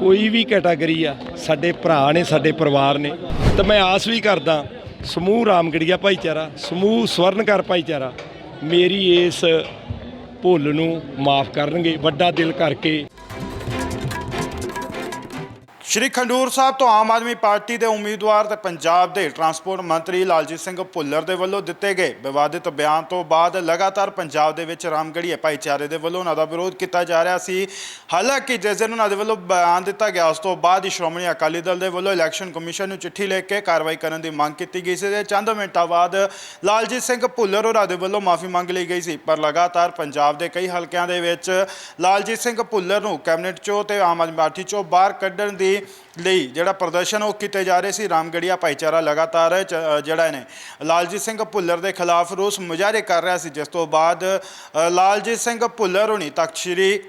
ਕੋਈ ਵੀ ਕੈਟਾਗਰੀ ਆ, ਸਾਡੇ ਭਰਾ ਨੇ, ਸਾਡੇ ਪਰਿਵਾਰ ਨੇ, ਤਾਂ ਮੈਂ ਆਸ ਵੀ ਕਰਦਾ, ਸਮੂਹ ਰਾਮਗੜੀਆ ਭਾਈਚਾਰਾ, ਸਮੂਹ ਸਵਰਨਕਾਰ ਭਾਈਚਾਰਾ, ਮੇਰੀ ਇਸ ਭੁੱਲ ਨੂੰ ਮਾਫ ਕਰਨਗੇ, ਵੱਡਾ ਦਿਲ ਕਰਕੇ ਸ਼੍ਰੀ ਖੰਡੂਰ ਸਾਹਿਬ ਤੋਂ ਆਮ ਆਦਮੀ ਪਾਰਟੀ ਦੇ ਉਮੀਦਵਾਰ ਤੇ ਪੰਜਾਬ ਦੇ ਟਰਾਂਸਪੋਰਟ ਮੰਤਰੀ ਲਾਲਜੀਤ ਸਿੰਘ ਭੁੱਲਰ ਦੇ ਵੱਲੋਂ ਦਿੱਤੇ ਗਏ ਵਿਵਾਦਿਤ ਬਿਆਨ ਤੋਂ ਬਾਅਦ ਲਗਾਤਾਰ ਪੰਜਾਬ ਦੇ ਵਿੱਚ ਰਾਮਗੜੀਏ ਭਾਈਚਾਰੇ ਦੇ ਵੱਲੋਂ ਉਹਨਾਂ ਦਾ ਵਿਰੋਧ ਕੀਤਾ ਜਾ ਰਿਹਾ ਸੀ। ਹਾਲਾਂਕਿ ਜਿਸ ਦਿਨ ਉਹਨਾਂ ਦੇ ਵੱਲੋਂ ਬਿਆਨ ਦਿੱਤਾ ਗਿਆ, ਉਸ ਤੋਂ ਬਾਅਦ ਹੀ ਸ਼੍ਰੋਮਣੀ ਅਕਾਲੀ ਦਲ ਦੇ ਵੱਲੋਂ ਇਲੈਕਸ਼ਨ ਕਮਿਸ਼ਨ ਨੂੰ ਚਿੱਠੀ ਲਿਖ ਕੇ ਕਾਰਵਾਈ ਕਰਨ ਦੀ ਮੰਗ ਕੀਤੀ ਗਈ ਸੀ ਤੇ ਚੰਦ ਮਿੰਟਾਂ ਬਾਅਦ ਲਾਲਜੀਤ ਸਿੰਘ ਭੁੱਲਰ ਹੋਰਾਂ ਦੇ ਵੱਲੋਂ ਮਾਫੀ ਮੰਗ ਲਈ ਗਈ ਸੀ। ਪਰ ਲਗਾਤਾਰ ਪੰਜਾਬ ਦੇ ਕਈ ਹਲਕਿਆਂ ਦੇ ਵਿੱਚ ਲਾਲਜੀਤ ਸਿੰਘ ਭੁੱਲਰ ਨੂੰ ਕੈਬਨਿਟ ਚੋਂ ਤੇ ਆਮ ਆਦਮੀ ਪਾਰਟੀ ਚੋਂ ਬਾਹਰ ਕੱਢਣ ਦੀ ਲਈ ਜਿਹੜਾ ਪ੍ਰਦਰਸ਼ਨ ਉਹ ਕੀਤੇ ਜਾ ਰਹੇ ਸੀ। ਰਾਮਗੜੀਆ ਭਾਈਚਾਰਾ ਲਗਾਤਾਰ, ਚ- ਜਿਹੜਾ ਨੇ ਲਾਲਜੀਤ ਸਿੰਘ ਭੁੱਲਰ ਦੇ ਖਿਲਾਫ ਰੋਸ ਮੁਜ਼ਾਹਰੇ ਕਰ ਰਿਹਾ ਸੀ। ਜਿਸ ਤੋਂ ਬਾਅਦ ਲਾਲਜੀਤ ਸਿੰਘ ਭੁੱਲਰ ਹੁਣੀ ਤੱਕ ਸ਼੍ਰੀ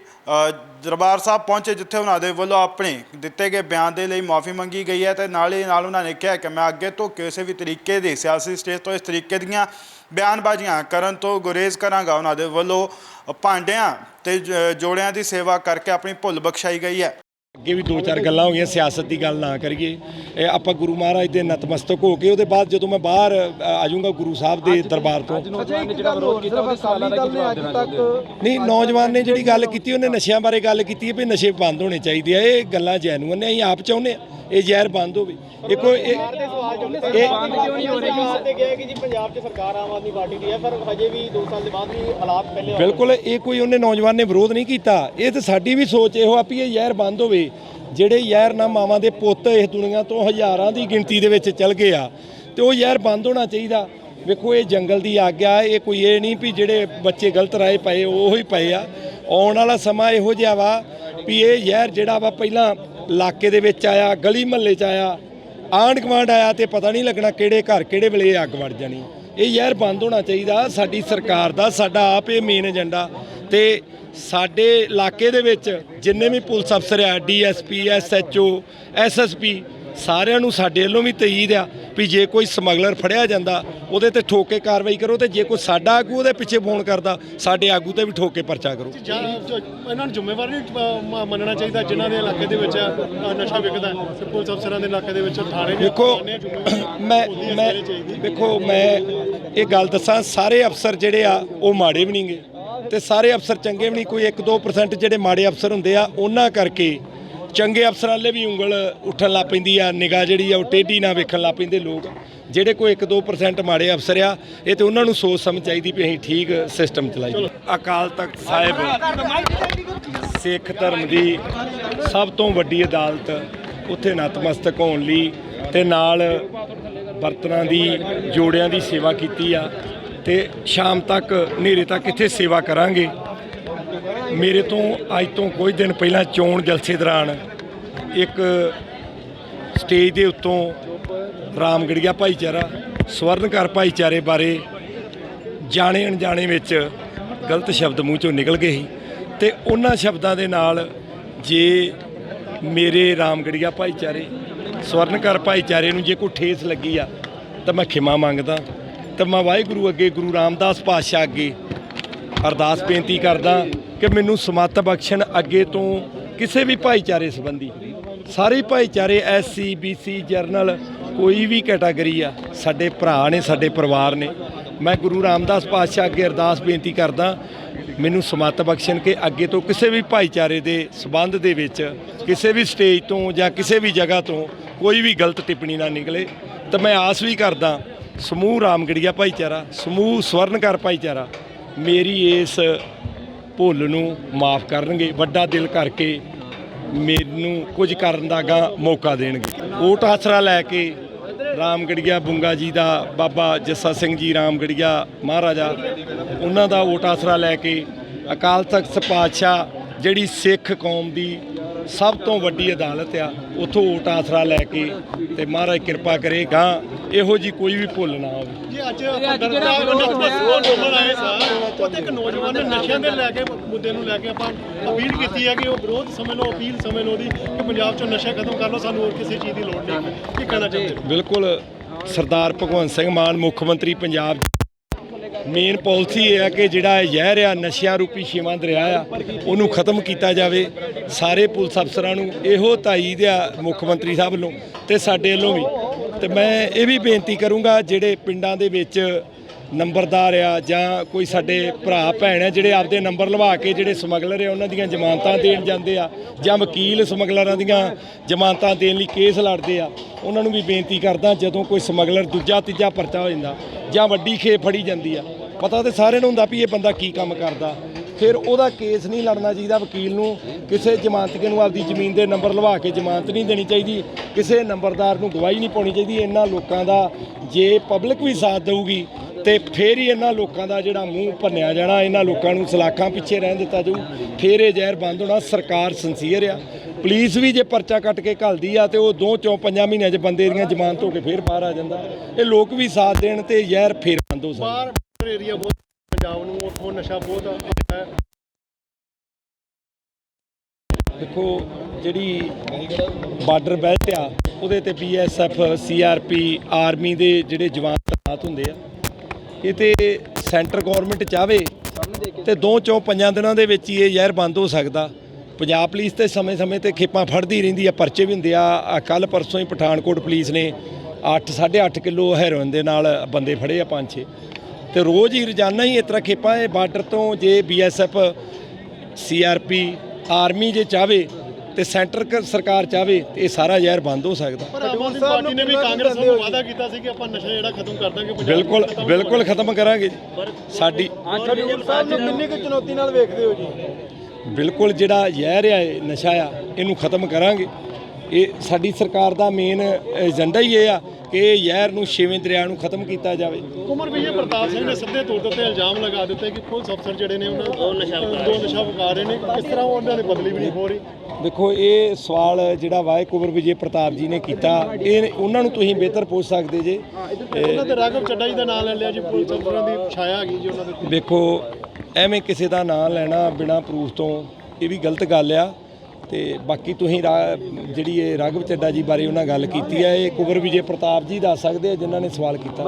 ਦਰਬਾਰ ਸਾਹਿਬ ਪਹੁੰਚੇ, ਜਿੱਥੇ ਉਹਨਾਂ ਦੇ ਵੱਲੋਂ ਆਪਣੇ ਦਿੱਤੇ ਗਏ ਬਿਆਨ ਦੇ ਲਈ ਮਾਫੀ ਮੰਗੀ ਗਈ ਹੈ ਤੇ ਨਾਲ ਹੀ ਨਾਲ ਉਹਨਾਂ ਨੇ ਕਿਹਾ ਕਿ ਮੈਂ ਅੱਗੇ ਤੋਂ ਕਿਸੇ ਵੀ ਤਰੀਕੇ ਦੀ ਸਿਆਸੀ ਸਟੇਜ ਤੋਂ ਇਸ ਤਰੀਕੇ ਦੀਆਂ ਬਿਆਨਬਾਜ਼ੀਆਂ ਕਰਨ ਤੋਂ ਗੁਰੇਜ਼ ਕਰਾਂਗਾ। ਉਹਨਾਂ ਦੇ ਵੱਲੋਂ ਭਾਂਡਿਆਂ ਤੇ ਜ- ਜੋੜਿਆਂ ਦੀ ਸੇਵਾ ਕਰਕੇ ਆਪਣੀ ਭੁੱਲ ਬਖਸ਼ਾਈ ਗਈ ਹੈ। ਅੱਗੇ ਵੀ ਦੋ ਚਾਰ ਗੱਲਾਂ ਹੋ ਗਈਆਂ ਸਿਆਸਤ ਦੀ ਗੱਲ ਨਾ ਕਰੀਏ। ਇਹ ਆਪਾਂ ਗੁਰੂ ਮਹਾਰਾਜ ਦੇ ਨਤਮਸਤਕ ਹੋ ਕੇ ਉਹਦੇ ਬਾਅਦ ਜਦੋਂ ਮੈਂ ਬਾਹਰ ਆ ਜਾਊਂਗਾ ਗੁਰੂ ਸਾਹਿਬ ਦੇ ਦਰਬਾਰ ਤੋਂ। ਨਹੀਂ ਨੌਜਵਾਨ ਨੇ ਜਿਹੜੀ ਗੱਲ ਕੀਤੀ ਉਹਨੇ ਨਸ਼ਿਆਂ ਬਾਰੇ ਗੱਲ ਕੀਤੀ ਹੈ ਵੀ ਨਸ਼ੇ ਬੰਦ ਹੋਣੇ ਚਾਹੀਦੇ ਆ ਇਹ ਗੱਲਾਂ ਜੈਨੂਅਨ ਨੇ ਅਸੀਂ ਆਪ ਚਾਹੁੰਦੇ ਆ। ਇਹ ਜ਼ਹਿਰ ਬੰਦ ਹੋਵੇ। ਇਹ ਕੋਈ ਇਹ ਇਹ ਬੰਦ ਕਿਉਂ ਨਹੀਂ ਹੋ ਰਹੀ? ਸਰਕਾਰ ਤੇ ਗਿਆ ਕਿ ਜੀ ਪੰਜਾਬ 'ਚ ਸਰਕਾਰ ਆਮ ਆਦਮੀ ਪਾਰਟੀ ਦੀ ਹੈ ਪਰ ਹਜੇ ਵੀ 2 ਸਾਲ ਦੇ ਬਾਅਦ ਵੀ ਹਾਲਾਤ ਪਹਿਲੇ ਬਿਲਕੁਲ ਇਹ ਕੋਈ ਉਹਨੇ ਨੌਜਵਾਨ ਨੇ ਵਿਰੋਧ ਨਹੀਂ ਕੀਤਾ। ਇਹ ਤਾਂ ਸਾਡੀ ਵੀ ਸੋਚ ਇਹੋ ਆ ਵੀ ਇਹ ਜ਼ਹਿਰ ਬੰਦ ਹੋਵੇ। ਜਿਹੜੇ ਜ਼ਹਿਰ ਨਾ ਮਾਵਾਂ ਦੇ ਪੁੱਤ ਇਸ ਦੁਨੀਆ ਤੋਂ ਹਜ਼ਾਰਾਂ ਦੀ ਗਿਣਤੀ ਦੇ ਵਿੱਚ ਚਲ ਗਏ ਆ ਤੇ ਉਹ ਜ਼ਹਿਰ ਬੰਦ ਹੋਣਾ ਚਾਹੀਦਾ। ਵੇਖੋ ਇਹ ਜੰਗਲ ਦੀ ਆਗਿਆ ਇਹ ਕੋਈ ਇਹ ਨਹੀਂ ਵੀ ਜਿਹੜੇ ਬੱਚੇ ਗਲਤ ਰਾਏ ਪਏ ਉਹ ਹੀ ਪਏ ਆ। ਆਉਣ ਵਾਲਾ ਸਮਾਂ ਇਹੋ ਜਿਹਾ ਵਾ ਵੀ ਇਹ ਜ਼ਹਿਰ ਜਿਹੜਾ ਵਾ ਪਹਿਲਾਂ ਇਲਾਕੇ ਦੇ ਵਿੱਚ ਆਇਆ, ਗਲੀ ਮਹੱਲੇ 'ਚ ਆਇਆ, ਆਂਢ ਗੁਆਂਢ ਆਇਆ ਤੇ ਪਤਾ ਨਹੀਂ ਲੱਗਣਾ ਕਿਹੜੇ ਘਰ ਕਿਹੜੇ ਵੇਲੇ ਇਹ ਅੱਗ ਵੜ ਜਾਣੀ। ਇਹ ਯਾਰ ਬੰਦ ਹੋਣਾ ਚਾਹੀਦਾ, ਸਾਡੀ ਸਰਕਾਰ ਦਾ, ਸਾਡਾ ਆਪ ਇਹ ਮੇਨ ਏਜੰਡਾ ਤੇ ਸਾਡੇ ਇਲਾਕੇ ਦੇ ਵਿੱਚ ਜਿੰਨੇ ਵੀ ਪੁਲਿਸ ਅਫਸਰ ਆ ਡੀਐਸਪੀ ਐਸਐਚਓ ਐਸਐਸਪੀ ਸਾਰਿਆਂ ਨੂੰ ਸਾਡੇ ਵੱਲੋਂ ਵੀ ਤਈਦ ਆ। ਵੀ ਜੇ ਕੋਈ ਸਮਗਲਰ ਫੜਿਆ ਜਾਂਦਾ ਉਹਦੇ ਤੇ ਠੋਕ ਕੇ ਕਾਰਵਾਈ ਕਰੋ ਤੇ ਜੇ ਕੋਈ ਸਾਡਾ ਆਗੂ ਉਹਦੇ ਪਿੱਛੇ ਫੋਨ ਕਰਦਾ ਸਾਡੇ ਆਗੂ ਤੇ ਵੀ ਠੋਕ ਕੇ ਪਰਚਾ ਕਰੋ। ਜਾਂ ਜੋ ਇਹਨਾਂ ਨੂੰ ਜ਼ਿੰਮੇਵਾਰ ਨਹੀਂ ਮ- ਮੰਨਣਾ ਚਾਹੀਦਾ ਜਿਨ੍ਹਾਂ ਦੇ ਇਲਾਕੇ ਦੇ ਵਿੱਚ ਨਸ਼ਾ ਵਿਕਦਾ ਹੈ। ਤੇ ਪੁਲਿਸ ਅਫਸਰਾਂ ਦੇ ਇਲਾਕੇ ਦੇ ਵਿੱਚ ਥਾਣੇ ਜ਼ਿੰਮੇਵਾਰੀ ਮੈਂ ਹੁੰਦੀ ਹੈ ਮੈਂ ਚਾਹੀਦੀ। ਵੇਖੋ ਮੈਂ ਇਹ ਗੱਲ ਦੱਸਾਂ ਸਾਰੇ ਅਫਸਰ ਜਿਹੜੇ ਆ ਉਹ ਮਾੜੇ ਵੀ ਨਹੀਂਗੇ ਤੇ ਸਾਰੇ ਅਫਸਰ ਚੰਗੇ ਵੀ ਨਹੀਂ। ਕੋਈ 1-2% ਜਿਹੜੇ ਮਾੜੇ ਅਫਸਰ ਹੁੰਦੇ ਆ ਉਹਨਾਂ ਕਰਕੇ ਚੰਗੇ ਅਫਸਰਾਂ ਲਈ ਵੀ ਉਂਗਲ ਉੱਠਣ ਲੱਗ ਪੈਂਦੀ ਆ, ਨਿਗਾਹ ਜਿਹੜੀ ਆ ਉਹ ਟੇਢੀ ਨਾ ਵੇਖਣ ਲੱਗ ਪੈਂਦੇ ਲੋਕ। ਜਿਹੜੇ ਕੋਈ 1-2% ਮਾੜੇ ਅਫਸਰ ਆ, ਇਹ ਤੇ ਉਹਨਾਂ ਨੂੰ ਸੋਚ ਸਮਝ ਚਾਹੀਦੀ ਵੀ ਅਸੀਂ ਠੀਕ ਸਿਸਟਮ ਚਲਾਈਏ। ਅਕਾਲ ਤਖਤ ਸਾਹਿਬ, ਸਿੱਖ ਧਰਮ ਦੀ ਸਭ ਤੋਂ ਵੱਡੀ ਅਦਾਲਤ ਉੱਥੇ ਨਤਮਸਤਕ ਹੋਣ ਲਈ ਤੇ ਨਾਲ ਬਰਤਨਾਂ ਦੀ, ਜੋੜਿਆਂ ਦੀ ਸੇਵਾ ਕੀਤੀ ਆ ਤੇ ਸ਼ਾਮ ਤੱਕ ਹਨੇਰੇ ਤੱਕ ਇੱਥੇ ਸੇਵਾ ਕਰਾਂਗੇ। ਮੇਰੇ ਤੋਂ ਅੱਜ ਤੋਂ ਕੁਝ ਦਿਨ ਪਹਿਲਾਂ ਚੋਣ ਜਲਸੇ ਦੌਰਾਨ ਇੱਕ ਸਟੇਜ ਦੇ ਉੱਤੋਂ ਰਾਮਗੜੀਆ ਭਾਈਚਾਰਾ, ਸਵਰਨਕਰ ਭਾਈਚਾਰੇ ਬਾਰੇ ਜਾਣੇ ਅਣਜਾਣੇ ਵਿੱਚ ਗਲਤ ਸ਼ਬਦ ਮੂੰਹ ਚੋਂ ਨਿਕਲ ਗਏ ਸੀ ਤੇ ਉਹਨਾਂ ਸ਼ਬਦਾਂ ਦੇ ਨਾਲ ਜੇ ਮੇਰੇ ਰਾਮਗੜੀਆ ਭਾਈਚਾਰੇ, ਸਵਰਨਕਰ ਭਾਈਚਾਰੇ ਨੂੰ ਜੇ ਕੋਈ ਠੇਸ ਲੱਗੀ ਆ, ਤਾਂ ਮੈਂ ਖਿਮਾ ਮੰਗਦਾ। ਤਾਂ ਮੈਂ ਵਾਹਿਗੁਰੂ ਅੱਗੇ ਗੁਰੂ ਰਾਮਦਾਸ ਪਾਤਸ਼ਾਹ ਅੱਗੇ ਅਰਦਾਸ ਬੇਨਤੀ ਕਰਦਾ ਕਿ ਮੈਨੂੰ ਸਮੱਤ ਬਖਸ਼ਣ ਅੱਗੇ ਤੋਂ ਕਿਸੇ ਵੀ ਭਾਈਚਾਰੇ ਸੰਬੰਧੀ। ਸਾਰੇ ਭਾਈਚਾਰੇ ਐਸਸੀ ਬੀਸੀ ਜਰਨਲ ਕੋਈ ਵੀ ਕੈਟਾਗਰੀ ਆ, ਸਾਡੇ ਭਰਾ ਨੇ, ਸਾਡੇ ਪਰਿਵਾਰ ਨੇ। ਮੈਂ ਗੁਰੂ ਰਾਮਦਾਸ ਪਾਤਸ਼ਾਹ ਅੱਗੇ ਅਰਦਾਸ ਬੇਨਤੀ ਕਰਦਾ, ਮੈਨੂੰ ਸਮੱਤ ਬਖਸ਼ਣ ਕਿ ਅੱਗੇ ਤੋਂ ਕਿਸੇ ਵੀ ਭਾਈਚਾਰੇ ਦੇ ਸਬੰਧ ਦੇ ਵਿੱਚ, ਕਿਸੇ ਵੀ ਸਟੇਜ ਤੋਂ ਜਾਂ ਕਿਸੇ ਵੀ ਜਗ੍ਹਾ ਤੋਂ ਕੋਈ ਵੀ ਗਲਤ ਟਿੱਪਣੀ ਨਾ ਨਿਕਲੇ। ਤਾਂ ਮੈਂ ਆਸ ਵੀ ਕਰਦਾ, ਸਮੂਹ ਰਾਮਗੜੀਆ ਭਾਈਚਾਰਾ, ਸਮੂਹ ਸਵਰਨਕਾਰ ਭਾਈਚਾਰਾ, ਮੇਰੀ ਇਸ ਭੁੱਲ ਨੂੰ ਮਾਫ ਕਰਨਗੇ, ਵੱਡਾ ਦਿਲ ਕਰਕੇ ਮੈਨੂੰ ਕੁਝ ਕਰਨ ਦਾ ਗਾ ਮੌਕਾ ਦੇਣਗੇ। ਓਟ ਆਸਰਾ ਲੈ ਕੇ ਰਾਮਗੜੀਆ ਬੁੰਗਾ ਜੀ ਦਾ ਬਾਬਾ ਜੱਸਾ ਸਿੰਘ ਜੀ ਰਾਮਗੜੀਆ ਮਹਾਰਾਜਾ, ਉਹਨਾਂ ਦਾ ਓਟ ਆਸਰਾ ਲੈ ਕੇ ਅਕਾਲ ਤਖਤ ਪਾਤਸ਼ਾਹ ਜਿਹੜੀ ਸਿੱਖ ਕੌਮ ਦੀ ਸਭ ਤੋਂ ਵੱਡੀ ਅਦਾਲਤ ਆ, ਉਥੋਂ ਓਟ ਆਸਰਾ ਲੈ ਕੇ ਤੇ ਮਹਾਰਾਜ ਕਿਰਪਾ ਕਰੇ ਗਾਂ ਇਹੋ ਜੀ ਕੋਈ ਵੀ ਭੁੱਲ ਨਾ ਹੋਵੇ। ਜੀ ਅੱਜ ਅੰਦੋਲਨ ਆਏ ਸਾਂ ਉੱਥੇ ਇੱਕ ਨੌਜਵਾਨ ਨੇ ਨਸ਼ਿਆਂ ਦੇ ਲੈ ਕੇ ਮੁੱਦੇ ਨੂੰ ਲੈ ਕੇ ਆਪਾਂ ਅਪੀਲ ਕੀਤੀ ਹੈ ਕਿ ਉਹ ਵਿਰੋਧ ਸਮਝ ਲਓ ਅਪੀਲ ਸਮਝ ਲਓ ਦੀ ਕਿ ਪੰਜਾਬ ਚੋਂ ਨਸ਼ਾ ਖਤਮ ਕਰ ਲਓ ਸਾਨੂੰ ਹੋਰ ਕਿਸੇ ਚੀਜ਼ ਦੀ ਲੋੜ ਨਹੀਂ। ਕੀ ਕਹਿਣਾ ਚਾਹੁੰਦੇ ਹੋ? ਬਿਲਕੁਲ ਸਰਦਾਰ ਭਗਵੰਤ ਸਿੰਘ ਮਾਨ ਮੁੱਖ ਮੰਤਰੀ ਪੰਜਾਬ ਮੇਨ ਪਾਲਿਸੀ ਇਹ ਹੈ ਕਿ ਜਿਹੜਾ ਇਹ ਜ਼ਹਿਰ ਆ ਨਸ਼ਿਆਂ ਰੂਪੀ ਛੇਵਾਂ ਦਰਿਆ ਆ ਉਹਨੂੰ ਖਤਮ ਕੀਤਾ ਜਾਵੇ। ਸਾਰੇ ਪੁਲਿਸ ਅਫਸਰਾਂ ਨੂੰ ਇਹੋ ਤਾਈਦ ਆ ਮੁੱਖ ਮੰਤਰੀ ਸਾਹਿਬ ਵੱਲੋਂ ਤੇ ਸਾਡੇ ਵੱਲੋਂ ਵੀ। ਤੇ ਮੈਂ ਇਹ ਵੀ ਬੇਨਤੀ ਕਰੂੰਗਾ ਜਿਹੜੇ ਪਿੰਡਾਂ ਦੇ ਵਿੱਚ ਨੰਬਰਦਾਰ ਆ ਜਾਂ ਕੋਈ ਸਾਡੇ ਭਰਾ, ਭੈਣ ਆ ਜਿਹੜੇ ਆਪਦੇ ਨੰਬਰ ਲਵਾ ਕੇ ਜਿਹੜੇ ਸਮਗਲਰ ਆ, ਉਹਨਾਂ ਦੀਆਂ ਜ਼ਮਾਨਤਾਂ ਦੇਣ ਜਾਂਦੇ ਆ ਜਾਂ ਵਕੀਲ ਸਮਗਲਰਾਂ ਦੀਆਂ ਜ਼ਮਾਨਤਾਂ ਦੇਣ ਲਈ ਕੇਸ ਲੜਦੇ ਆ, ਉਹਨਾਂ ਨੂੰ ਵੀ ਬੇਨਤੀ ਕਰਦਾ ਜਦੋਂ ਕੋਈ ਸਮਗਲਰ ਦੂਜਾ, ਤੀਜਾ ਪਰਚਾ ਹੋ ਜਾਂਦਾ ਜਾਂ ਵੱਡੀ ਖੇਪ ਫੜੀ ਜਾਂਦੀ ਆ, ਪਤਾ ਤੇ ਸਾਰਿਆਂ ਨੂੰ ਹੁੰਦਾ ਵੀ ਇਹ ਬੰਦਾ ਕੀ ਕੰਮ ਕਰਦਾ। ਫਿਰ ਉਹਦਾ ਕੇਸ ਨਹੀਂ ਲੜਨਾ ਚਾਹੀਦਾ ਵਕੀਲ ਨੂੰ। ਕਿਸੇ ਜਮਾਨਤਕੇ ਨੂੰ ਆਪਦੀ ਜ਼ਮੀਨ ਦੇ ਨੰਬਰ ਲਵਾ ਕੇ ਜ਼ਮਾਨਤ ਨਹੀਂ ਦੇਣੀ ਚਾਹੀਦੀ। ਕਿਸੇ ਨੰਬਰਦਾਰ ਨੂੰ ਗਵਾਹੀ ਨਹੀਂ ਪਾਉਣੀ ਚਾਹੀਦੀ। ਇਹਨਾਂ ਲੋਕਾਂ ਦਾ ਜੇ ਪਬਲਿਕ ਵੀ ਸਾਥ ਦੇਊਗੀ ਤੇ ਫੇਰ ਹੀ ਇਹਨਾਂ ਲੋਕਾਂ ਦਾ ਜਿਹੜਾ ਮੂੰਹ ਭੰਨਿਆ ਜਾਣਾ, ਇਹਨਾਂ ਲੋਕਾਂ ਨੂੰ ਸਲਾਖਾਂ ਪਿੱਛੇ ਰਹਿਣ ਦਿੱਤਾ ਜਾਊ। ਫੇਰ ਇਹ ਜ਼ਹਿਰ ਬੰਦ ਹੋਣਾ ਸਰਕਾਰ ਸੰਸੀਅਰ ਆ। ਪੁਲਿਸ ਵੀ ਜੇ ਪਰਚਾ ਕੱਟ ਕੇ ਘੱਲਦੀ ਆ ਤੇ ਉਹ ਦੋ ਚੋਂ ਪੰਜਾਂ ਮਹੀਨਿਆਂ 'ਚ ਬੰਦੇ ਦੀਆਂ ਜ਼ਮਾਨਤ ਹੋ ਕੇ ਫੇਰ ਬਾਹਰ ਆ ਜਾਂਦਾ। ਇਹ ਲੋਕ ਵੀ ਸਾਥ ਦੇਣ ਤੇ ਜ਼ਹਿਰ ਫੇਰ ਬੰਦ ਹੋ ਸਕਦਾ। ਬਾਹਰ ਏਰੀਆ ਬਹੁਤ ਪੰਜਾਬ ਨੂੰ ਉੱਥੋਂ ਨਸ਼ਾ ਬਹੁਤ ਹੈ। ਦੇਖੋ, ਜਿਹੜੀ ਬਾਰਡਰ ਬੈਲਟ ਆ, ਉਹਦੇ ਤੇ ਬੀਐਸਐਫ ਸੀਆਰਪੀ ਆਰਮੀ ਦੇ ਜਿਹੜੇ ਜਵਾਨ ਤੈਨਾਤ ਹੁੰਦੇ ਆ, ਇਹ ਤੇ ਸੈਂਟਰ ਗਵਰਨਮੈਂਟ ਚਾਵੇ ਤੇ ਦੋ ਚੋਂ ਪੰਜਾਂ ਦਿਨਾਂ ਦੇ ਵਿੱਚ ਹੀ ਇਹ ਜ਼ਹਿਰ ਬੰਦ ਹੋ ਸਕਦਾ। ਪੰਜਾਬ ਪੁਲਿਸ ਤੇ ਸਮੇਂ-ਸਮੇਂ ਤੇ ਖੇਪਾਂ ਫੜਦੀ ਰਹਿੰਦੀ ਆ, ਪਰਚੇ ਵੀ ਹੁੰਦੇ ਆ। ਕੱਲ ਪਰਸੋਂ ਹੀ ਪਠਾਨਕੋਟ ਪੁਲਿਸ ਨੇ 8 8.5 ਕਿਲੋ ਹੈਰੋਇਨ ਦੇ ਨਾਲ ਬੰਦੇ ਫੜੇ ਆ ਪੰਜ ਛੇ ਤੇ ਰੋਜ਼ ਹੀ ਰੋਜ਼ਾਨਾ ਹੀ ਇਸ ਤਰ੍ਹਾਂ ਖੇਪਾਂ ਇਹ ਬਾਰਡਰ ਤੋਂ ਜੇ ਬੀਐਸਐਫ ਸੀਆਰਪੀ ਆਰਮੀ ਜੇ ਚਾਵੇ ਤੇ ਸੈਂਟਰ ਸਰਕਾਰ ਚਾਵੇ ਤੇ ਇਹ ਸਾਰਾ ਜ਼ਹਿਰ ਬੰਦ ਹੋ ਸਕਦਾ। ਪਰ ਆਮ ਆਦਮੀ ਪਾਰਟੀ ਨੇ ਵੀ ਕਾਂਗਰਸ ਨੂੰ ਵਾਅਦਾ ਕੀਤਾ ਸੀ ਕਿ ਆਪਾਂ ਨਸ਼ਾ ਜਿਹੜਾ ਖਤਮ ਕਰ ਦਾਂਗੇ ਬਿਲਕੁਲ ਬਿਲਕੁਲ ਖਤਮ ਕਰਾਂਗੇ। ਜੀ ਸਾਡੀ ਖਡੂਰ ਸਾਹਿਬ ਨੂੰ ਕਿੰਨੀ ਕੁ ਚੁਣੌਤੀ ਨਾਲ ਵੇਖਦੇ ਹੋ ਜੀ? ਬਿਲਕੁਲ ਜਿਹੜਾ ਜ਼ਹਿਰ ਆ ਨਸ਼ਾ ਆ ਇਹਨੂੰ ਖਤਮ ਕਰਾਂਗੇ। ਇਹ ਸਾਡੀ ਸਰਕਾਰ ਦਾ ਮੇਨ ਏਜੰਡਾ ਹੀ ਇਹ ਆ ਕਿ ਇਹ ਜ਼ਹਿਰ ਨੂੰ ਛੇਵੇਂ ਦਰਿਆ ਨੂੰ ਖਤਮ ਕੀਤਾ ਜਾਵੇ। ਕੁਮਰ ਵਿਜੇ ਪ੍ਰਤਾਪ ਸਿੰਘ ਨੇ ਸਿੱਧੇ ਤੌਰ ਤੇ ਇਲਜ਼ਾਮ ਲਗਾ ਦਿੱਤੇ ਕਿ ਪੁਲਿਸ ਅਫਸਰ ਜਿਹੜੇ ਨੇ ਉਹਨਾਂ ਉਹ ਨਸ਼ਾ ਦੋ ਨਸ਼ਾ ਵਿਕਾ ਰਹੇ ਨੇ। ਕਿਸ ਤਰ੍ਹਾਂ ਉਹਨਾਂ ਨੇ ਬਦਲੀ ਵੀ ਨਹੀਂ ਹੋ ਰਹੀ? ਦੇਖੋ ਇਹ ਸਵਾਲ ਜਿਹੜਾ ਵਾਏ ਕੁਬਰ ਵਿਜੇ ਪ੍ਰਤਾਪ ਜੀ ਨੇ ਕੀਤਾ। ਇਹ ਉਹਨਾਂ ਨੂੰ ਤੁਸੀਂ ਬਿਹਤਰ ਪੁੱਛ ਸਕਦੇ ਜੇ। ਉਹਨਾਂ ਤੇ ਰਾਘਵ ਚੱਡਾ ਜੀ ਦਾ ਨਾਮ ਲੈ ਲਿਆ ਜੀ ਪੁਲਿਸ ਅਫਸਰਾਂ ਦੀ ਛਾਇਆ ਹੈਗੀ ਜੀ ਉਹਨਾਂ ਦੇ ਦੇਖੋ ਐਵੇਂ ਕਿਸੇ ਦਾ ਨਾਂ ਲੈਣਾ ਬਿਨਾ ਪ੍ਰੂਫ ਤੋਂ ਇਹ ਵੀ ਗਲਤ ਗੱਲ ਆ। ਤੇ ਬਾਕੀ ਤੁਸੀਂ ਰਾ- ਜਿਹੜੀ ਇਹ ਰਾਘਵ ਚੱਡਾ ਜੀ ਬਾਰੇ ਉਹਨਾਂ ਗੱਲ ਕੀਤੀ ਹੈ, ਇਹ ਕੁਬਰ ਵਿਜੇ ਪ੍ਰਤਾਪ ਜੀ ਦੱਸ ਸਕਦੇ ਆ ਜਿਨ੍ਹਾਂ ਨੇ ਸਵਾਲ ਕੀਤਾ।